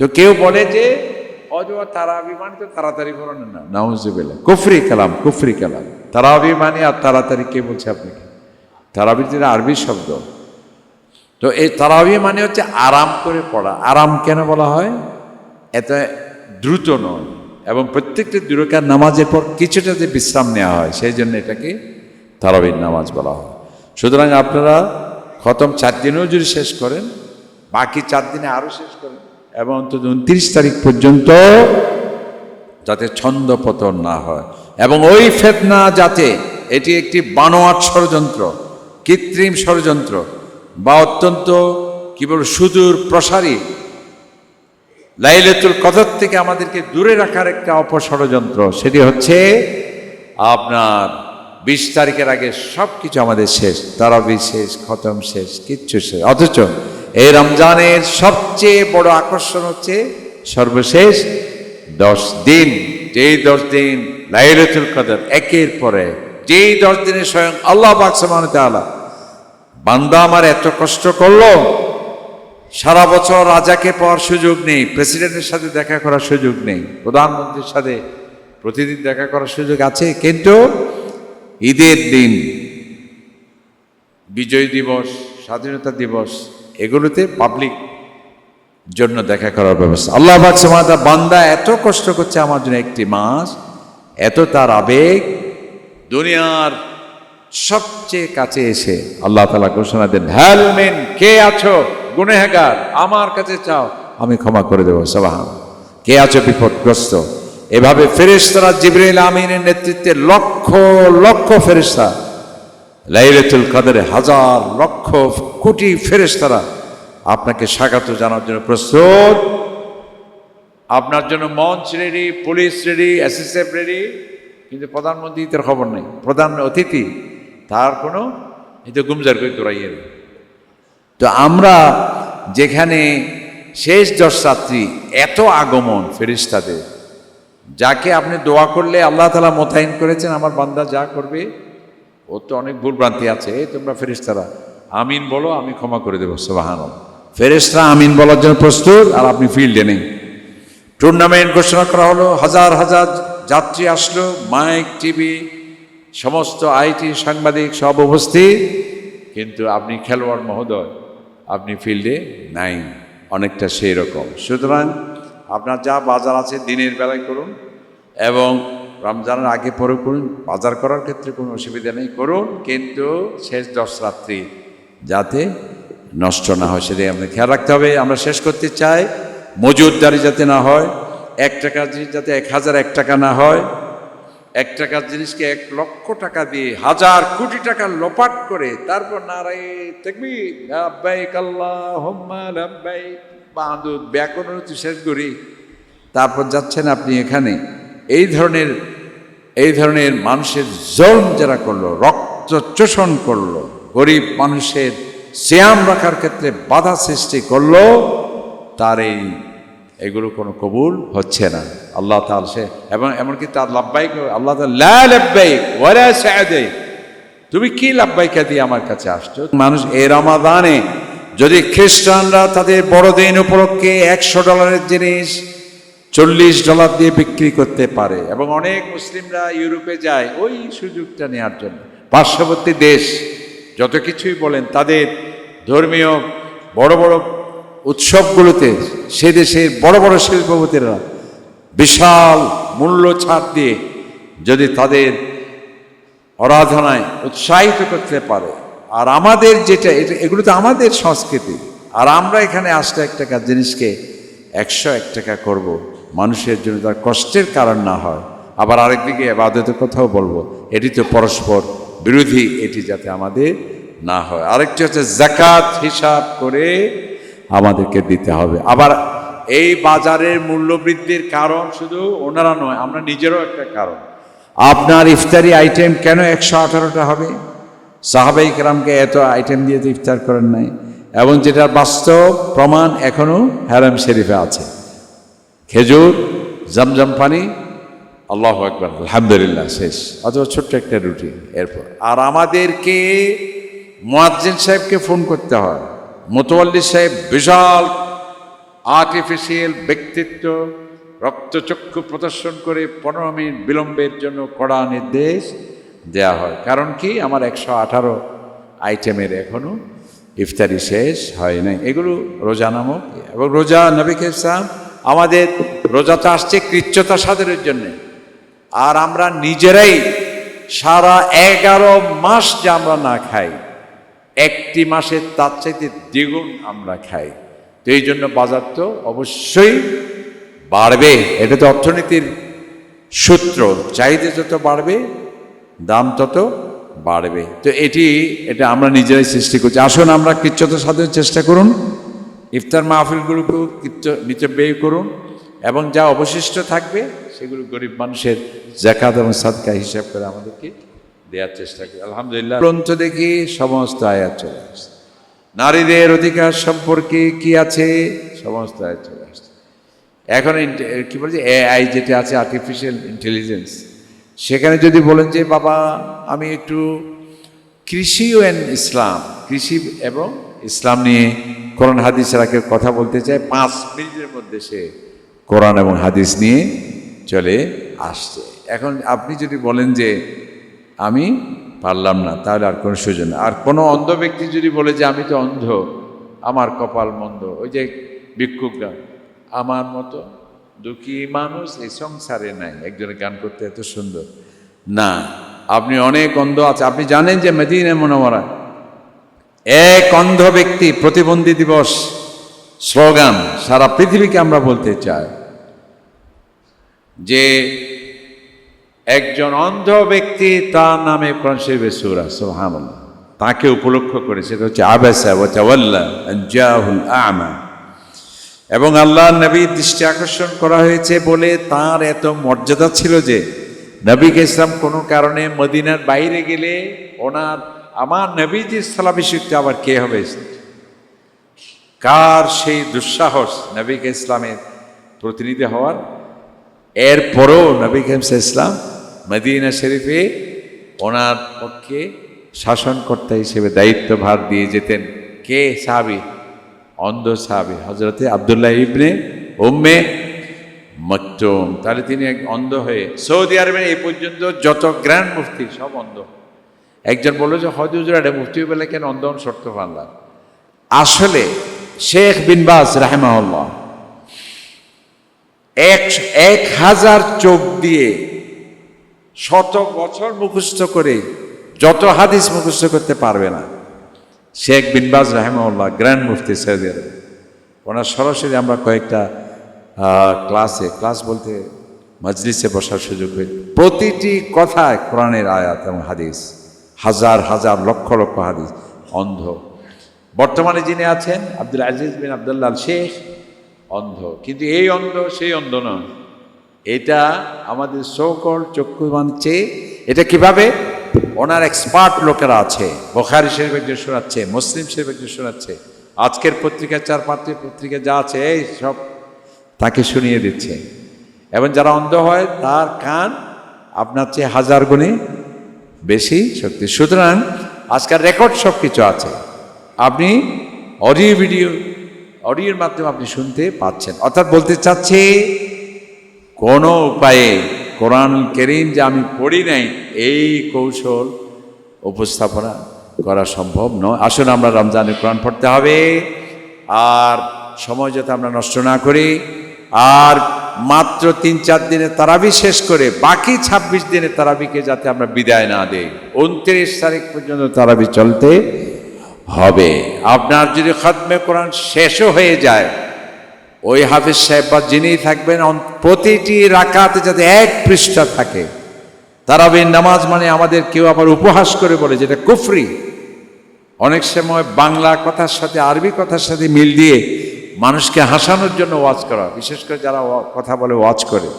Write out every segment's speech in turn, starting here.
তো কেউ বলে যে অজোয়া তারাবি মানে তো তাড়াতাড়ি পড়ানো না নাউজুবিল্লা কুফরি কালাম কুফরি কালাম। তারাবি মানে আর তাড়াতাড়ি কে বলছে আপনাকে? তারাবি যেটা আরবি শব্দ। তো এই তারাবি মানে হচ্ছে আরাম করে পড়া। আরাম কেন বলা হয়? এত দ্রুত নয়। এবং প্রত্যেকটি দুরকার নামাজের পর কিছুটা যে বিশ্রাম নেওয়া হয়, সেই জন্য এটাকে তারাবির নামাজ বলা হয়। সুতরাং আপনারা খতম চার দিনেও যদি শেষ করেন, বাকি চার দিনে আরও শেষ করেন এবং অন্তত উনত্রিশ তারিখ পর্যন্ত যাতে ছন্দ পতন না হয়। এবং ওই ফেতনা যাতে এটি একটি বানোয়াট ষড়যন্ত্র, কৃত্রিম ষড়যন্ত্র বা অত্যন্ত, কি বল সুদূর প্রসারী লাইলেতুল কদর থেকে আমাদেরকে দূরে রাখার একটা অপষড়যন্ত্র, সেটি হচ্ছে আপনার বিশ তারিখের আগে সব কিছু আমাদের শেষ, তারাবি শেষ, খতম শেষ, কিচ্ছু শেষ। অথচ এই রমজানের সবচেয়ে বড় আকর্ষণ হচ্ছে সর্বশেষ দশ দিন। যেই দশ দিন লাইলাতুল কদর, একের পরে যেই দশ দিনে স্বয়ং আল্লাহ বাকসামান তাআলা বান্দা আমার এত কষ্ট করল, সারা বছর রাজাকে পাওয়ার সুযোগ নেই, প্রেসিডেন্টের সাথে দেখা করার সুযোগ নেই, প্রধানমন্ত্রীর সাথে প্রতিদিন দেখা করার সুযোগ আছে, কিন্তু ঈদের দিন, বিজয় দিবস, স্বাধীনতা দিবস এগুলোতে পাবলিক জন্য দেখা করার ব্যবস্থা। আল্লাহ বাকসামাদা বান্দা এত কষ্ট করছে আমার জন্য একটি মাস এত তার আবেগ, দুনিয়ার সবচেয়ে কাছে এসে আল্লাহ তালা ঘোষণা দেন হ্যালমেন কে আছো? গুনেহাগার, আমার কাছে চাও, আমি ক্ষমা করে দেবো। সবাহান কে আছো বিপদগ্রস্ত? এভাবে ফেরেশতারা জিবরাইল আমিনের নেতৃত্বে লক্ষ লক্ষ ফেরেশতা লাইলাতুল কাদের হাজার লক্ষ কোটি ফেরেশতারা আপনাকে স্বাগত জানার জন্য প্রস্তুত। আপনার জন্য মঞ্চ ready police ready SSF ready কিন্তু প্রধানমন্ত্রী তার খবর নেই। প্রধান অতিথি, তার কোনো এই তো গুমজার করে দৌড়াইয়ে তো আমরা যেখানে শেষ দশ রাত্রি এত আগমন ফেরিস্তাদের যাকে আপনি দোয়া করলে আল্লাহ তালা মোতায়েন করেছেন, আমার বান্দা যা করবে ওর তো অনেক ভুলভ্রান্তি আছে, এই তোমরা ফেরিস্তারা আমিন বলো, আমি ক্ষমা করে দেবো সোবাহান ফেরিস্তারা আমিন বলার জন্য প্রস্তুত, আর আপনি ফিল্ডে নেই। টুর্নামেন্ট ঘোষণা করা হলো, হাজার হাজার যাত্রী আসলো, মাইক, টিভি, সমস্ত আইটি সাংবাদিক সব উপস্থিত, কিন্তু আপনি খেলোয়াড় মহোদয়, আপনি ফিল্ডে নাই, অনেকটা সেই রকম। সুতরাং আপনার যা বাজার আছে দিনের বেলায় করুন, এবং রমজানের আগে পরে করুন, বাজার করার ক্ষেত্রে কোনো অসুবিধা নেই, করুন, কিন্তু শেষ দশ রাত্রি যাতে নষ্ট না হয়, সেটাই আমাদের খেয়াল রাখতে হবে। আমরা শেষ করতে চাই মজুরদারি যাতে না হয়, এক টাকার জিনিস যাতে এক হাজার এক টাকা না হয়, এক টাকার জিনিসকে এক লক্ষ টাকা দিয়ে হাজার কোটি টাকা লোপাট করে তারপর নারাই দেখবি লাব্বাইক আল্লাহুম্মা লাব্বাইক বাঁধুদ ব্যাকরণ শেষ করি তারপর যাচ্ছেন আপনি এখানে। এই ধরনের এই ধরনের মানুষের জল যারা করল, রক্ত চোষণ করল, গরিব মানুষের শ্যাম রাখার ক্ষেত্রে বাধা সৃষ্টি করল, তার এই, এগুলো কোনো কবুল হচ্ছে না। আল্লাহ তাল সে, এবং এমনকি তার লাভবাইক আল্লাহ তুমি কি লাভবাইকা দিয়ে আমার কাছে আসছো? মানুষ এ রমাদানে যদি খ্রিস্টানরা তাদের বড়দিন উপলক্ষে একশো ডলারের জিনিস চল্লিশ ডলার দিয়ে বিক্রি করতে পারে। এবং অনেক মুসলিমরা ইউরোপে যায় ওই সুযোগটা নেওয়ার জন্য। পার্শ্ববর্তী দেশ যত কিছুই বলেন, তাদের ধর্মীয় বড় বড় উৎসবগুলোতে সে দেশের বড় বড় শিল্পপতিরা বিশাল মূল্য ছাড় দিয়ে যদি তাদের আরাধনায় উৎসাহিত করতে পারে। আর আমাদের যেটা, এটা, এগুলো তো আমাদের সংস্কৃতি। আর আমরা এখানে আসলে এক টাকার জিনিসকে একশো এক টাকা করব। মানুষের জন্য তার কষ্টের কারণ না হয়। আবার আরেকদিকে আবাদতের কথাও বলব। এটি তো পরস্পর বিরোধী, এটি যাতে আমাদের না হয়। আরেকটি হচ্ছে জাকাত হিসাব করে আমাদেরকে দিতে হবে। আবার এই বাজারের মূল্য বৃদ্ধির কারণ শুধু ওনারা নয়, আমরা নিজেরও একটা কারণ। আপনার ইফতারি আইটেম কেন একশো আঠারোটা হবে? সাহাবাই কেরামকে এত আইটেম দিয়ে তো ইফতার করেন নাই। এবং যেটার বাস্তব প্রমাণ এখনও হ্যারাম শরীফে আছে। খেজুর, জমজম পানি, আল্লাহ একবার আলহামদুলিল্লাহ, শেষ। অথবা ছোট্ট একটা রুটি, এরপর। আর আমাদেরকে মোয়াজ্জিন সাহেবকে ফোন করতে হয়। মোতোয়াল্লি সাহেব বিশাল আর্টিফিশিয়াল ব্যক্তিত্ব, রক্তচক্ষু প্রদর্শন করে পনেরো মিনিট বিলম্বের জন্য কড়া নির্দেশ দেয়া হয়। কারণ কি? আমার একশো আঠারো আইটেমের এখনও ইফতারি শেষ হয় নাই। এগুলো রোজা নামক এবং রোজা নবিকে ইসলাম আমাদের রোজাটা আসছে কৃচ্ছতা সাধনের জন্যে। আর আমরা নিজেরাই সারা এগারো মাস যে আমরা না খাই, একটি মাসের তার চাইতে দ্বিগুণ আমরা খাই। তো এই জন্য বাজার তো অবশ্যই বাড়বে। এটা তো অর্থনীতির সূত্র। চাহিদা যত বাড়বে, দাম তত বাড়বে। তো এটি, এটা আমরা নিজেরাই সৃষ্টি করছি। আসুন আমরা কৃচ্ছতা সাধনের চেষ্টা করুন। ইফতার মাহফিলগুলোকেও ব্যয় করুন এবং যা অবশিষ্ট থাকবে সেগুলো গরিব মানুষের জাকাত এবং সাদকা হিসাব করে আমাদেরকে দেওয়ার চেষ্টা করি। আলহামদুলিল্লাহ। গ্রন্থ দেখি সমস্ত আয়াত চলে আসছে। নারীদের অধিকার সম্পর্কে কি আছে? সমস্ত আয়াত চলে আসছে। এখন কি বলছে এআই যেটা আছে আর্টিফিশিয়াল ইন্টেলিজেন্স সেখানে যদি বলেন যে, বাবা, আমি একটু কৃষি ও ইসলাম, কৃষি এবং ইসলাম নিয়ে কোরআন হাদিস রাখে কথা বলতে চায়, পাঁচ মিনিটের মধ্যে সে কোরআন এবং হাদিস নিয়ে চলে আসছে। এখন আপনি যদি বলেন যে, আমি পারলাম না, তাহলে আর কোনো সুযোগ না আর কোনো অন্ধ ব্যক্তি যদি বলে যে, আমি তো অন্ধ, আমার কপাল মন্দ, ওই যে ভিক্ষুকরা, আমার মতো দুঃখী মানুষ এই সংসারে নাই। একজনের গান করতে এত সুন্দর। না, আপনি অনেক অন্ধ আছে আপনি জানেন যে মেদিনে মনোমরা এক অন্ধ ব্যক্তি প্রতিবন্ধী দিবস স্লোগান সারা পৃথিবীকে আমরা বলতে চাই যে একজন অন্ধ ব্যক্তি তার নামে শরীফের সূরা, সুবহানাল্লাহ, তাকে উপলক্ষ করে, সেটা হচ্ছে আবাসা ওয়া তাওয়াল্লা আন জাহুল আ'মা। এবং আল্লাহ নবীর দৃষ্টি আকর্ষণ করা হয়েছে বলে তার এত মর্যাদা ছিল যে নবীকে ইসলাম কোনো কারণে মদিনার বাইরে গেলে ওনার আমার নবীজি নবীজির স্থলাভিষিক্ত আবার কে হবে? কার সেই দুঃসাহস নবীকে ইসলামের প্রতিনিধি হওয়ার? এরপরও নবী ইসলাম মদিনা শরীফে ওনার পক্ষে শাসনকর্তা হিসেবে দায়িত্বভার দিয়ে যেতেন। কে সাহাবি? অন্ধ সাহাবি হজরতে আবদুল্লাহ ইবনে উম্মে মকতুম। তাহলে তিনি এক অন্ধ হয়ে সৌদি আরবে এই পর্যন্ত যত গ্র্যান্ড মুফতি সব অন্ধ। একজন বলল যে হুজুর এটা মুফতি বলে কেন অন্ধ হন শর্ত পারলাম আসলে শেখ বিন বাস রাহেমাউল্লাহ এক এক হাজার চোখ দিয়ে শত বছর মুখস্থ করে যত হাদিস মুখস্থ করতে পারবে না। শেখ বিনবাজ রাহেমাউল্লাহ গ্র্যান্ড মুফতি সৌদি আরব। ওনার সরাসরি আমরা কয়েকটা ক্লাসে, ক্লাস বলতে মজলিসে বসার সুযোগ হয়ে, প্রতিটি কথায় কোরআনের আয়াত এবং হাদিস। হাজার হাজার, লক্ষ লক্ষ হাদিস অন্ধ। বর্তমানে যিনি আছেন, আব্দুল আজিজ বিন আবদুল্লাহ শেখ, অন্ধ। কিন্তু এই অন্ধ সেই অন্ধ নয় এটা আমাদের সকল চক্ষু মানছে এটা কীভাবে? ওনার এক্সপার্ট লোকেরা আছে। বোখারি শরীফ একজন শোনাচ্ছে, মুসলিম শরীফ একজন শোনাচ্ছে। আজকের পত্রিকা চার পাঁচটি পত্রিকা যা আছে, এই সব তাকে শুনিয়ে দিচ্ছে। এবং যারা অন্ধ হয়, তার কান আপনার চেয়ে হাজার গুণে বেশি শক্তি। সুতরাং আজকাল রেকর্ড সব কিছু আছে। আপনি অডিও ভিডিও অডিওর মাধ্যমে আপনি শুনতে পাচ্ছেন। অর্থাৎ বলতে চাচ্ছি, কোনো উপায়ে কোরআন কেরিম যে আমি পড়ি নাই, এই কৌশল উপস্থাপনা করা সম্ভব নয়। আসুন আমরা রমজানে কোরআন পড়তে হবে। আর সময় যাতে আমরা নষ্ট না করি। আর মাত্র তিন, চার দিনে তারাবি শেষ করে বাকি ২৬ দিনে তারাবিকে যাতে আমরা বিদায় না দেই। উনত্রিশ তারিখ পর্যন্ত তারাবি চলতে হবে। আপনার যদি খতমে কোরআন শেষও হয়ে যায়, ওই হাফিজ সাহেব বা যিনি থাকবেন প্রতিটি রাকাতে যাতে এক পৃষ্ঠা থাকে। তারাবির নামাজ মানে আমাদের কেউ আবার উপহাস করে বলে যেটা কুফরি। অনেক সময় বাংলা কথার সাথে, আরবি কথার সাথে মিল দিয়ে মানুষকে হাসানোর জন্য ওয়াজ করা, বিশেষ করে যারা কথা বলে ওয়াজ করে,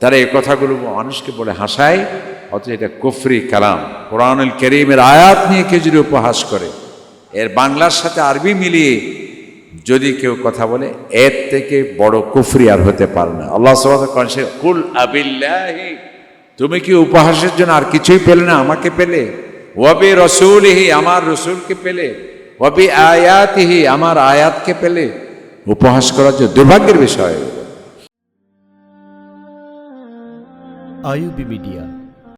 তারা এই কথাগুলো মানুষকে বলে হাসায়, অথচ এটা কুফরি কালাম। কোরআনুল করিমের আয়াত নিয়ে কেউ যদি উপহাস করে, এর বাংলার সাথে আরবি মিলিয়ে যদি কেউ কথা বলে, এর থেকে বড় কুফরি আর হতে পারে না। আল্লাহ কুল আবিল্লাহি তুমি কি উপহাসের জন্য আর কিছুই পেলে না, আমাকে পেলে? ওয়াবি রসুলহি আমার রসুলকে পেলে। ওয়াবি আয়াতিহি আমার আয়াতকে পেলে। উপহাস করা যে দুর্ভাগ্যের বিষয়। IUB media